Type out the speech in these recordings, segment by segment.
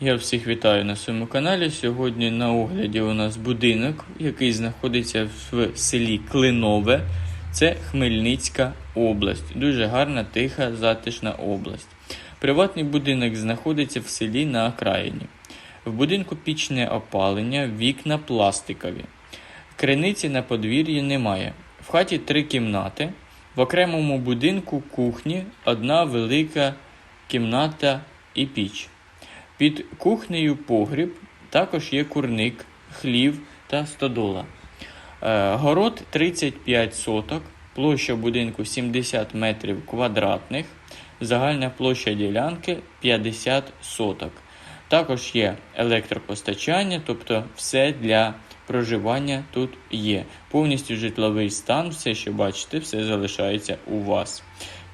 Я всіх вітаю на своєму каналі. Сьогодні на огляді у нас будинок, який знаходиться в селі Клинове. Це Хмельницька область. Дуже гарна, тиха, затишна область. Приватний будинок знаходиться в селі на окраїні. В будинку пічне опалення, вікна пластикові. Криниці на подвір'ї немає. В хаті три кімнати. В окремому будинку кухні одна велика кімната і піч. Під кухнею погріб також є курник, хлів та стодола. Е, Город 35 соток, площа будинку 70 метрів квадратних, загальна площа ділянки 50 соток. Також є електропостачання, тобто все для проживання тут є. Повністю житловий стан, все, що бачите, все залишається у вас.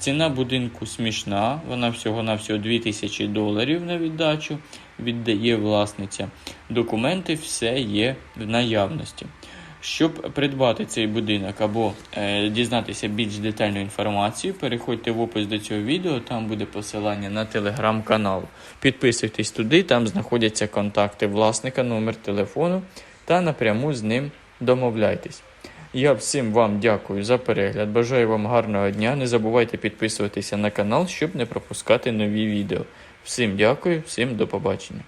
Ціна будинку смішна, вона всього-навсього 2000 доларів на віддачу віддає власниця. Документи все є в наявності. Щоб придбати цей будинок або е, дізнатися більш детальну інформацію, переходьте в опис до цього відео, там буде посилання на телеграм-канал. Підписуйтесь туди, там знаходяться контакти власника, номер телефону та напряму з ним домовляйтесь. Я всім вам дякую за перегляд. Бажаю вам гарного дня. Не забувайте підписуватися на канал, щоб не пропускати нові відео. Всім дякую, всім до побачення.